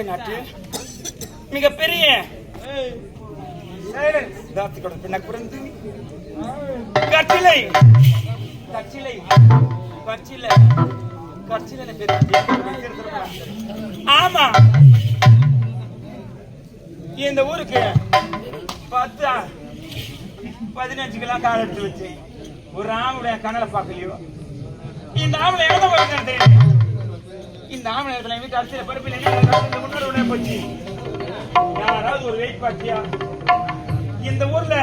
இந்த நாட்டில் மிகப்பெரிய தாத்துக்கோட பின்ன குறைந்து கற்சிலை. கற்சிலை. கற்சிலை பேர் ஆமா. இந்த ஊருக்கு பத்து பதினஞ்சு கிலோ கால் எடுத்து வச்சு ஒரு ஆம்பளை கண்ணல பார்க்கலையோ? இந்த ஆம்பளை போயிருந்தாரு தெரியும்? இந்த ஆம்பளை இடத்துல எங்க கடைசியில பருப்பில் என்ன முன்னாடி உடனே போச்சு. யாராவது ஒரு வெயிட் பார்த்தியா இந்த ஊர்ல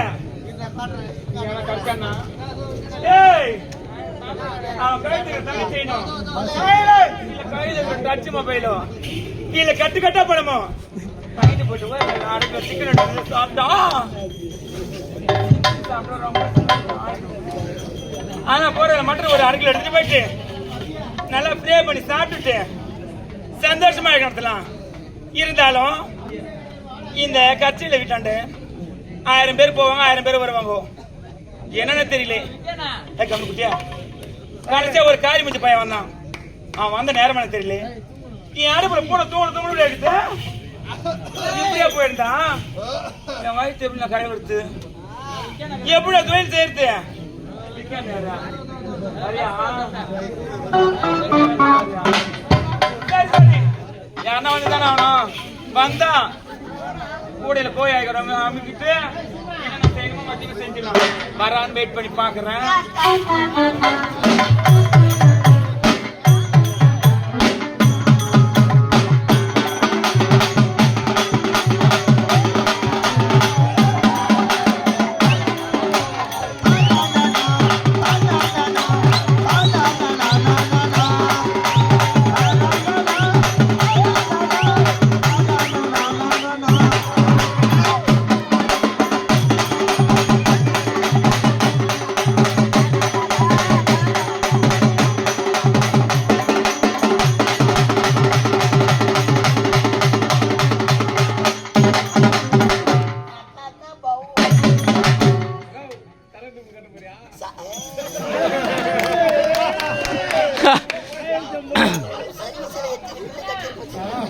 எனக்கு கஷ்டம்னா ஏய் அவன் கழுத்துக்கு தண்ணி செய்யணும். இல்ல கையில டச் மொபைலோ. கீழே கட்டு கட்டா பணமோ கைது போட்டு போய் அடைக்க சிக்கன் சாப்பிட்டா? சாப்பிட்டா ரொம்ப ஆனா போற மட்டும் ஒரு அரை கிலோ எடுத்துட்டு போயிட்டு நல்லா ப்ரே பண்ணி சாப்பிட்டுட்டு சந்தோஷமா நடத்தலாம் இருந்தாலும் இந்த கட்சியில விட்டாண்டு ஆயிரம் பேர் போவாங்க ஆயிரம் பேர் வருவாங்க. என்னன்னு தெரியல. கம்மி குட்டியா கடைசியா ஒரு காரி முடிஞ்ச பையன் வந்தான். அவன் வந்த நேரம் எனக்கு தெரியல. என் அடுப்புல போன தூணு தூணு எடுத்து இப்படியா போயிருந்தான்? என் வயிற்று எப்படி நான் கழுவி எடுத்து எப்படி தொழில் சேர்த்து சரியா? சரி, வந்து தானே ஆகணும். வந்தா கூடையில போய் ஆகிறவங்க அமைக்கிட்டு என்னென்ன செய்யணுமோ மத்தியும் செஞ்சிடலாம். வரான்னு வெயிட் பண்ணி பாக்குறேன்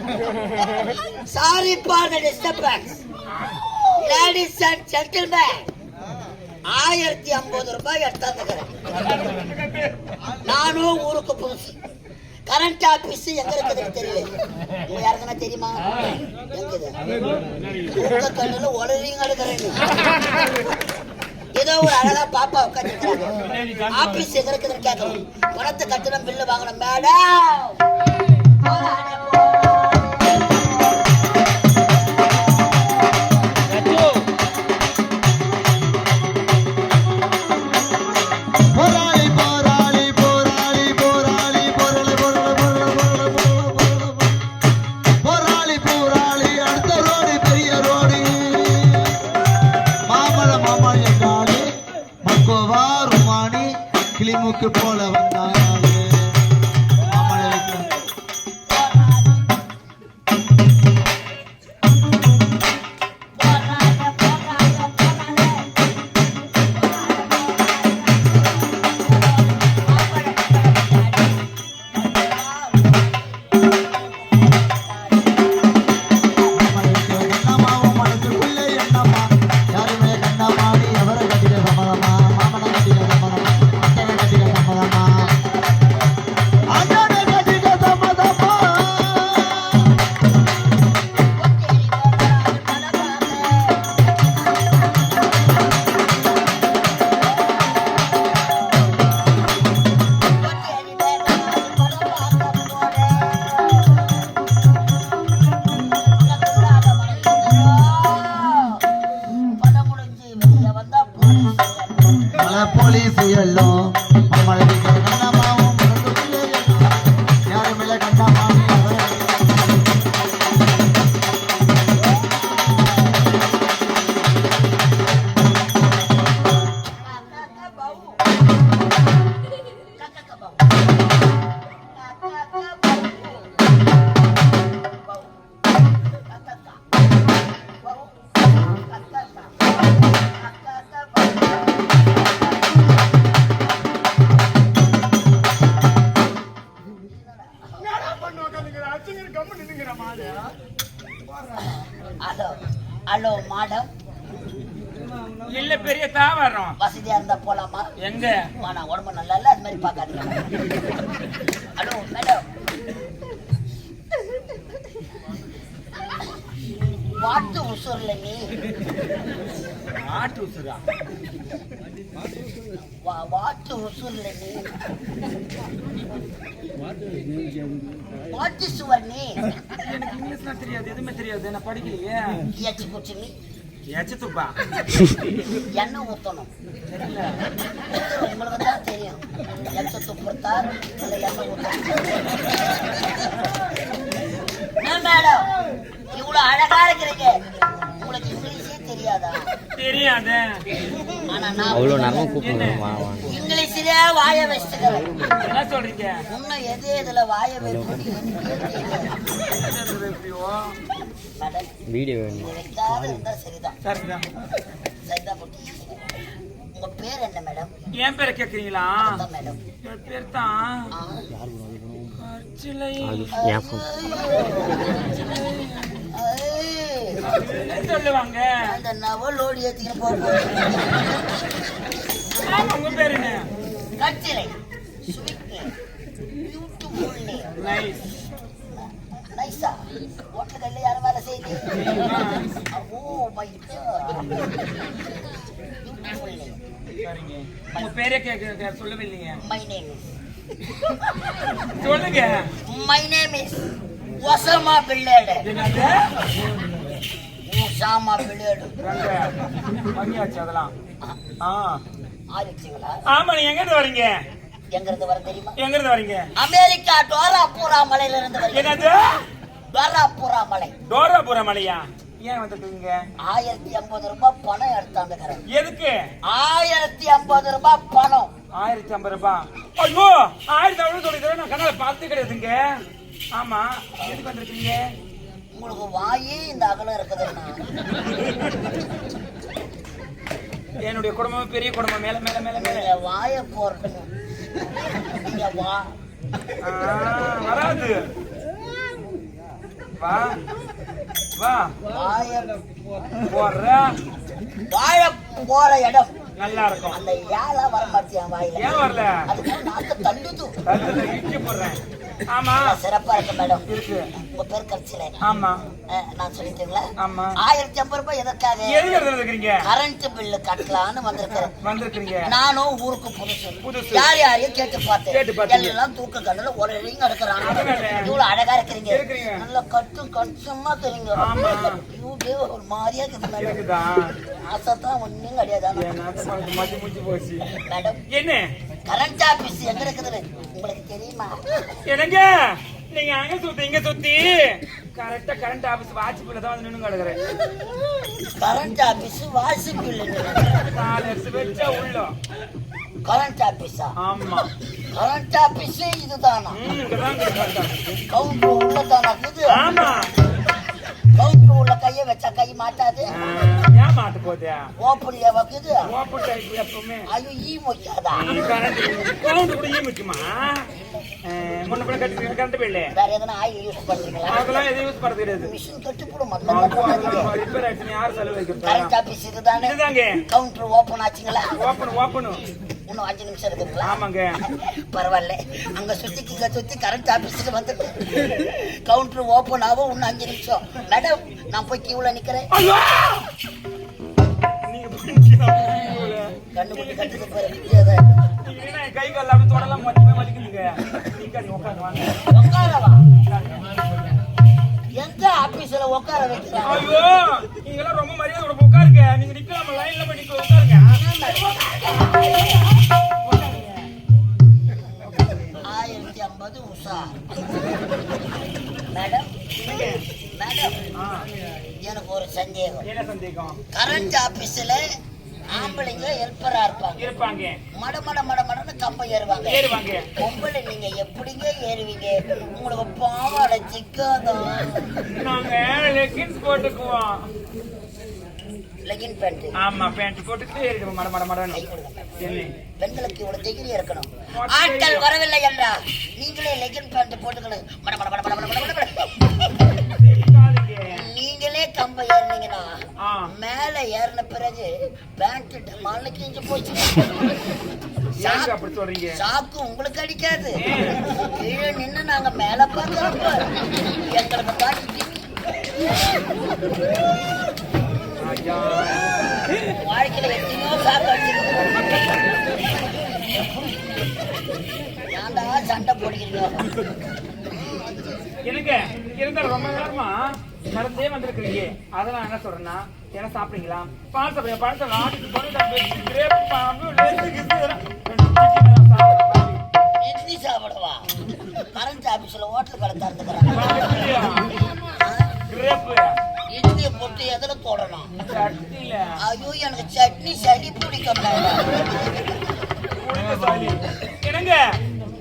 Sorry for the disturbance. Ladies and gentlemen, ஆயிரத்தி ஐம்பது ரூபாய் எடுத்தாந்துக்கிறேன் நானும் ஊருக்கு புதுசு. கரண்ட் ஆபீஸ் எங்க இருக்குதுன்னு தெரியல. உங்க யாருக்குன்னா தெரியுமா? எங்குது? கண்ணுல உளறிங்க எடுக்கிறேன் ஏதோ ஒரு அழகா பாப்பா உட்காந்துருக்காங்க ஆபீஸ் எங்க இருக்குதுன்னு கேட்கணும். பணத்தை கட்டணம் பில்லு வாங்கணும். மேடம் தோழவன் மாயலும் அமளி எங்க? நான் உடம்பு நல்லா இல்ல அது மாதிரி பார்க்காதீங்க. Hello madam. வாட்டு உசுர்ல நீ. ஆட்டு உசுரா? வாட்டு உசுர்ல நீ. வாட்டு சுவர் நீ. எனக்கு இங்கிலீஷ்லாம் தெரியாது எதுவுமே தெரியாது நான் படிக்கலையே. எச்சு குச்சி நீ. எச்சத்துப்பா. எண்ணெய் தெரியல உங்களுக்கு தான் தெரியும். எச்ச துப்புறத்தார் இல்ல எண்ணெய் என்ன மேடம்? இவ்வளவு அழகா இருக்கிறீங்க. உங்களுக்கு இங்கிலீஷே தெரியாதா? தெரியாது. ஆனா நான் அவ்வளோ நேரம் கூப்பிடுமா இங்கிலீஷ்லயே வாய வச்சுக்கிறேன். என்ன சொல்றீங்க? இன்னும் எது எதுல வாய வைக்கணும்? வீடியோ சரிதான். உங்க பேர் என்ன மேடம்? என் பேரை கேக்குறீங்களா? மேடம். என் பேர் தான் சொல்லுவாங்க? அந்த நவலோடு ஏத்திக்கிட்டு போகும் உங்க பேர் என்ன? கையில் யாரும் வேலை செய்யுது ஓ மை சரிங்க உங்க பேரே கேட்க சொல்லவே இல்லைங்க மை நேம் சொல்லுங்க. மை நேம் இஸ் ஒசாமா பிள்ளேடு. ஒசாமா பிள்ளேடு. பண்ணியாச்சு அதெல்லாம். ஆ. ஆரிச்சிங்களா ஆமா நீங்க வரீங்க? எங்க இருந்து வர தெரியுமா? எங்க இருந்து வரீங்க? அமெரிக்கா டோராபுரா மலையில இருந்து வரீங்க டோராபுரா மலை டோராபுர மலையா ஏன் வந்துட்டீங்க? ஆயிரத்தி ஐம்பது ரூபாய் பணம் எடுத்தாந்துக்கிறேன். எதுக்கு? ஆயிரத்தி ஐம்பது ரூபாய் பணம். ஆயிரத்தி ஐம்பது ரூபாய் ஐயோ ஆயிரத்தி ஐம்பது சொல்லி நான் கண்ணால பார்த்து கிடையாதுங்க. ஆமா. எதுக்கு வந்திருக்கீங்க? உங்களுக்கு வாயே இந்த அகலம் இருக்குதுன்னா என்னுடைய குடும்பம் பெரிய குடும்பம். மேல மேல மேல மேல. வாய போறணும். நீங்க வா. ஆ, வராது. வா. வா. வாய போடுற. வாழ போற இடம். நல்லா இருக்கும் அந்த ஏழை வர மாட்டேன் வாயில? ஏன் வரல? அதுக்கு நாக்கு தள்ளுது. தட்டுல இட்லி போடுறேன். ஆமா. சிறப்பா இருக்கு மேடம். இருக்கு. உங்க பேர் கட்சியில ஆமா. நான் சொல்லிட்டீங்களா? ஆமா. ஆயிரத்தி ஐம்பது ரூபாய் எதற்காக? இருக்கிறீங்க கரண்ட் பில்லு கட்டலான்னு வந்திருக்கிறேன் வந்திருக்கிறீங்க. நானும் ஊருக்கு புதுசு. புதுசு. யார் யாரையும் கேட்டு பார்த்தேன். கேட்டு. எல்லாம் தூக்க கண்ணுல ஒரு ரிங் எடுக்கிறாங்க? இவ்வளவு அழகா இருக்கிறீங்க. நல்ல கட்டும் கட்சமா தெரியுங்க. ஒரு மாதிரியா இருக்குது ஆசைத்தான் ஒண்ணும் கிடையாது. மேடம் என்ன? கரண்ட் ஆபீஸ் எங்க இருக்குது? உங்களுக்கு தெரியுமா? என்னங்க? நீங்க அங்க சுத்தி இங்க சுத்தி? கரெக்டா கரண்ட் ஆபீஸ் வாட்ச்புல தான் வந்து நின்னு கிடக்குறேன். கரண்ட் ஆபீஸ் வாசி பில்லு நாலு வருஷம் வச்சா உள்ள. கரண்ட் ஆபீஸா ஆமா. கரண்ட் ஆபீஸ் இதுதானா. கவுண்டர் உள்ளதானா இது? ஆமா. உள்ள கைய வச்சா கை மாட்டாது. ஏன் மாட்டு போதே ஓப்படியா வைக்குது ஓப்பன் எப்பவுமே? ஐயோ ஈ கவுண்ட் கூட ஈ முக்கியமா முன்ன கூட கட்டி கரண்ட் பில்லு வேற எதனா ஆயில் யூஸ் பண்றீங்களா? அதெல்லாம் எதுவும் யூஸ் பண்ணது கிடையாது மிஷின் ரிப்பேர் யார் செலவு வைக்கிறதா கரண்ட் ஆபீஸ் இதுதானே. இதுதாங்க. கவுண்டர் ஓபன் ஆச்சுங்களா? ஓப்பன் ஓப்பன் இன்னும் அஞ்சு நிமிஷம் இருக்குங்களா? ஆமாங்க. பரவாயில்ல. அங்க சுத்தி இங்க சுத்தி கரண்ட் ஆபீஸ்க்கு வந்துட்டு கவுண்டர் ஓபன் ஆகும் இன்னும் அஞ்சு நிமிஷம். மேடம் நான் போய் கியூல நிக்கிறேன். ஐயோ! நீங்க பண்ணிக்கலாம். கை கால் அப்படி தொடலாம் மொத்தமே வலிக்குதுங்க நீங்க உட்காந்து வாங்க உட்காரவா எந்த ஆபீஸ்ல உட்கார வைக்கிறாங்க ஐயோ நீங்க எல்லாம் ரொம்ப மரியாதை உட்காருங்க நீங்க நிக்கலாம் லைன்ல போய் நிக்க உட்காருங்க ஆயிரத்தி ஐம்பது உஷா. மேடம் மேடம் எனக்கு ஒரு சந்தேகம். என்ன சந்தேகம்? கரண்ட் ஆபீஸ்ல ஆம்பளைங்க ஹெல்ப்பரா இருப்பாங்க. இருப்பாங்க. மட மட மட மடன்னு கம்பம் ஏறுவாங்க. ஏறுவாங்க. பொம்பளை நீங்க எப்படிங்க ஏறுவீங்க? உங்களுக்கு பாவாடை சிக்காதான் நாங்க லெகின்ஸ் போட்டுக்குவோம். லெகின் பேண்ட் ஆமா பேண்ட் போட்டுட்டு ஏறிடுவோம். மட மட மடன்னு. பெண்களுக்கு இவ்வளவு டிகிரி இருக்கணும். ஆட்கள் வரவில்லை என்றா நீங்களே லெகின் பேண்ட் போட்டுக்கணும். மட மட மட மட மட மட. மேல ஏறின பிறகு பேண்ட் மண்ணு கிஞ்சி போச்சு. சாக்கு உங்களுக்கு அடிக்காது. கீழே நின்னு நாங்க மேல பார்க்கறப்ப எங்களுக்கு ஐயா. வாழ்க்கையில எத்தனையோ சாக்கு ஏன்டா சண்டை போடுகிறீங்க? எனக்கு இருந்த ரொம்ப நேரமா? நடந்தே வந்திருக்கிறீங்க அதை நான் என்ன சொல்றேன்னா என்ன சாப்பிடுறீங்களா? பால் சாப்பிடுங்க பால். இட்லி சாப்பிடவா? கரண்ட் ஆபீஸ்ல ஹோட்டல் கடை திறந்துக்கிறாங்க. இட்லியை போட்டு எதுல தொடணும் ஐயோ எனக்கு சட்னி சளி சாலி என்னங்க?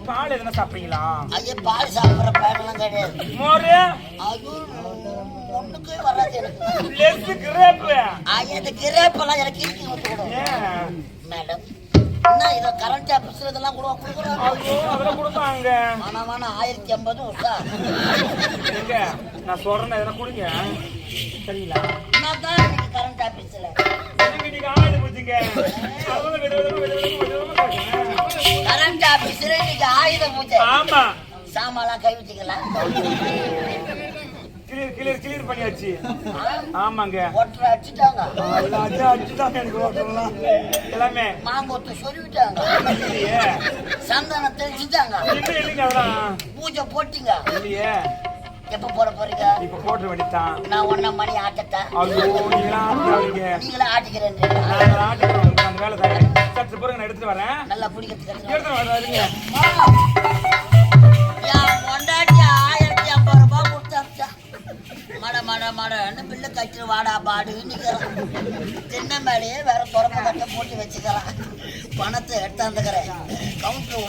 பால் எதனா சாப்பிடுறீங்களா? ஐயா பால் சாப்பிட்ற பழக்கம்லாம் கிடையாது. மோரு. ஐயோ ஒண்ணுக்கே வராது எனக்கு லெஸ் கிரேப்பு ஐயா இந்த கிரேப்பெல்லாம் எனக்கு இருக்கு விட்டுக்கணும் மேடம் என்ன இதை கரண்ட் ஆபீஸ்ல இதெல்லாம் கூட கொடுக்குறாங்க ஐயோ அதெல்லாம் கொடுப்பாங்க ஆனா வேணா ஆயிரத்தி ஐம்பது உஷா எங்க நான் சொல்றேன் எதனா கொடுங்க சரிங்களா நான் தான் இன்னைக்கு கரண்ட் ஆபீஸ்ல இன்னைக்கு வித விதமா வித விதமா கேட்குறேன். கரண்ட் ஆபீஸ்ல இன்னைக்கு ஆயுத பூஜை ஆமா சாமான்லாம் கை வச்சுக்கலாம் கிளியர் கிளியர் கிளியர் பண்ணியாச்சு. ஆமாங்க. ஒட்டரை அடிச்சுட்டாங்க. எனக்கு ஓட்டலாம் எல்லாமே. மாங்கொத்து சொல்லிவிட்டாங்க இல்லையே. சந்தனம் தெளிச்சுட்டாங்க இல்ல இல்லைங்க அதெல்லாம் பூஜை போட்டீங்க. இல்லையே. எப்ப போட போறீங்க? இப்ப போட்டு வேண்டியதான் நான் ஒன்ன மணி ஆட்டத்தை. ஐயோ. நீங்களே ஆட்டிக்கிறேன் நான் ஆட்டுறேன் உங்களுக்கு அந்த வேலை சற்று பிறகு நான் எடுத்துட்டு வரேன். நல்லா பிடிக்கிறதுக்கு எடுத்துட்டு வராதுங்க மட மட மடன்னு பில்லு கட்டிட்டு வாடா பாடுன்னு நிக்கிறோம். தின்ன மேலேயே வேற துறப்பு கட்ட போட்டு வச்சுக்கலாம். பணத்தை எடுத்தாந்துக்கிறேன் கவுண்டர்